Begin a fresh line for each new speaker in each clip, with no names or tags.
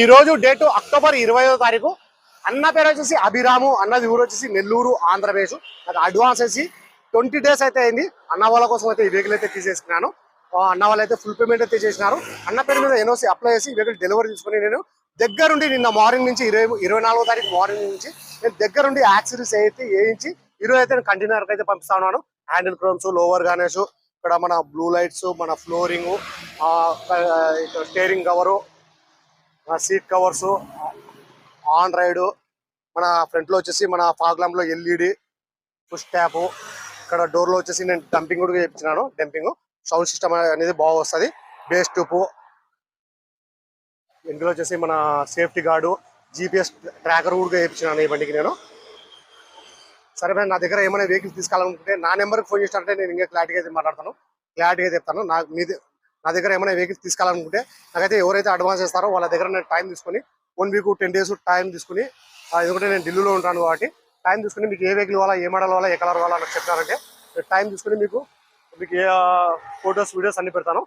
ఈ రోజు date October ఇరవైదో తారీఖు. అన్న పేరు వచ్చేసి అభిరాము అన్నది ఊరు వచ్చేసి నెల్లూరు ఆంధ్రప్రదేశ్. నాకు అడ్వాన్స్ వేసి ట్వంటీ డేస్ అయితే అయింది. అన్న వాళ్ళ కోసం అయితే ఈ వెహికల్ అయితే తీసేసుకున్నాను. అన్న వాళ్ళు అయితే ఫుల్ పేమెంట్ అయితే చేసినారు. అన్న పేరు మీద ఎన్ఓసి అప్లై చేసి ఈ వెహికల్ డెలివరీ తీసుకుని నేను దగ్గరుండి నిన్న మార్నింగ్ నుంచి ఇరవై ఇరవై నాలుగో తారీఖు మార్నింగ్ నుంచి నేను దగ్గరుండి యాక్సిరీస్ అయితే వేయించి ఈరోజు అయితే నేను కంటైనర్ అయితే పంపిస్తా ఉన్నాను. హ్యాండిల్ క్రోమ్స్ లోవర్ గానేసు ఇక్కడ మన బ్లూ లైట్స్ మన flooring steering cover seat covers on ride మన ఫ్రంట్లో వచ్చేసి మన ఫాగ్ ల్యాంప్లో ఎల్ఈడి పుష్ ట్యాప్ ఇక్కడ డోర్లో వచ్చేసి నేను డంపింగ్ కూడా చేయించినాను డంపింగ్. సౌండ్ సిస్టమ్ అనేది బాగా వస్తుంది. Base tube. ఇందులో వచ్చేసి మన సేఫ్టీ గార్డు జీపీఎస్ ట్రాకర్ కూడా చేయించినాను ఈ బండికి నేను. సరే నా దగ్గర ఏమైనా వెహికల్స్ తీసుకోవాలనుకుంటే నా నెంబర్కి ఫోన్ చేసినట్టే నేను ఇంకా క్లారిటీగా అయితే మాట్లాడతాను. క్లారిటీగా చెప్తాను. నాకు మీది నా దగ్గర ఏమైనా వెహికల్స్ తీసుకోవాలనుకుంటే నాకైతే ఎవరైతే అడ్వాన్స్ చేస్తారో వాళ్ళ దగ్గర నేను టైం తీసుకొని one week ten days time తీసుకుని ఎందుకంటే నేను ఢిల్లీలో ఉంటాను కాబట్టి టైం తీసుకుని మీకు ఏ వెహికల్ కావాలా ఏ మోడల్ కావాలా ఏ కలర్ కావాలా నాకు చెప్పారంటే టైం తీసుకుని మీకు మీకు ఏ ఫొటోస్ వీడియోస్ అన్ని పెడతాను.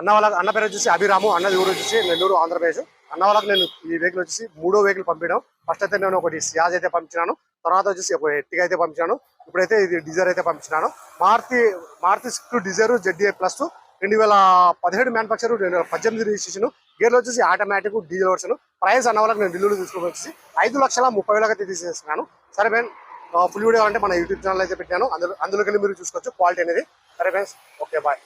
అన్న వాళ్ళకి అన్న పేరు వచ్చేసి అభిరాము అన్నది ఊరు వచ్చేసి నెల్లూరు ఆంధ్రప్రదేశ్. అన్న వాళ్ళకి నేను ఈ వెహికల్ వచ్చేసి మూడో వెహికల్ పంపించడం ఫస్ట్ అయితే నేను ఒకటి సియాజ్ అయితే పంపించినాను. తర్వాత వచ్చేసి ఒక ఎట్టిగా అయితే పంపించాను ఇప్పుడైతే ఇది డిజైర్ అయితే పంపించినాను. Maruti Maruti Swift Dzire ZDI plus రెండు వేల పదిహేడు మ్యానుఫ్యాక్చర్ రెండు వేల పద్దెనిమిది రిజిస్ట్రేషన్ గేర్లు వచ్చేసి ఆటోమేటిక్ డీజిల్ వర్షన్ ప్రైస్ అన్న వాళ్ళకి నేను ఢిల్లీలో తీసుకుని వచ్చేసి ఐదు లక్షల ముప్పై వేలకు అయితే తీసేస్తున్నాను. సరే ఫ్రెండ్ ఫుల్ వీడియో అంటే మన యూట్యూబ్ ఛానల్ అయితే పెట్టాను. అందులో అందులోకి మీరు చూసుకోవచ్చు క్వాలిటీ అనేది. సరే ఫ్రెండ్స్ ఓకే బాయ్